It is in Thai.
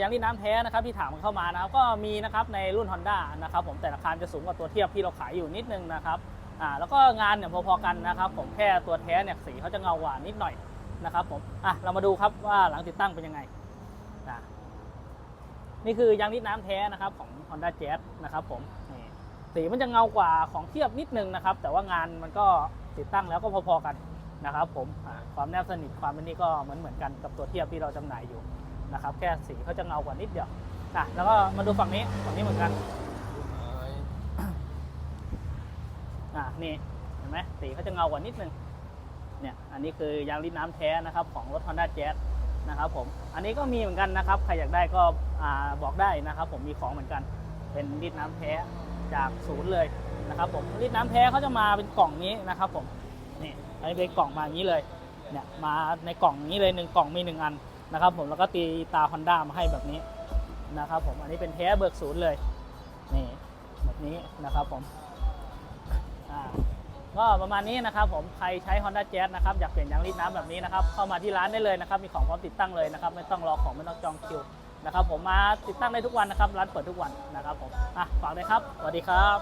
ยางรีดน้ำแท้นะครับที่ถามเข้ามานะครับก็มีนะครับในรุ่น Honda นะครับผมแต่ราคาจะสูงกว่าตัวเทียบที่เราขายอยู่นิดนึงนะครับอ่าแล้วก็งานเนี่ยพอๆกันนะครับผมแค่ตัวแท้เนี่ยสีเขาจะเงากว่านิดหน่อยนะครับผมอะเรามาดูครับว่าหลังติดตั้งเป็นยังไงนะนี่คือยางรีดน้ำแท้นะครับของ Honda Jazz นะครับผมนี่สีมันจะเงากว่าของเทียบนิดนึงนะครับ แต่ว่างานมันก็ติดตั้งแล้วก็พอๆกันนะครับผมความแนบสนิทความเป็นนี่ก็เหมือนเหมือนๆกันกับตัวเทียบที่เราจำหน่ายอยู่ นะครับ แค่สีเขาจะเงากว่านิดเดียวอะแล้วก็มาดูฝั่งนี้ฝั่งนี้เหมือนกันอะนี่เห็นไหมสีเขาจะเงากว่านิดนึงเนี่ยอันนี้คือยางรีดน้ำแท้นะครับของรถ Honda Jazz นะครับผมอันนี้ก็มีเหมือนกันนะครับ ใครอยากได้ก็บอกได้นะครับ ผมมีของเหมือนกัน เป็นรีดน้ำแท้จากศูนย์เลยนะครับผมรีดน้ำแท้เขาจะมาเป็นกล่องนี้นะครับผมนี่อันนี้เป็นกล่องมาอย่างนี้เลยเนี่ยมาในกล่องนี้เลยหนึ่งกล่องมีหนึ่งอัน นะครับผมแล้วก็ตีตา Honda มาให้แบบนี้นะครับผมอันนี้เป็นแท้เบิกศูนย์เลยนี่แบบนี้นะครับผมก็ประมาณนี้นะครับผมใครใช้ Honda Jazz นะครับอยากเปลี่ยนยางรีดน้ำแบบนี้นะครับเข้ามาที่ร้านได้เลยนะครับมีของพร้อมติดตั้งเลยนะครับไม่ต้องรอของไม่ต้องจองคิวนะครับผมมาติดตั้งได้ทุกวันนะครับร้านเปิดทุกวันนะครับผมอะฝากเลยครับสวัสดีครับ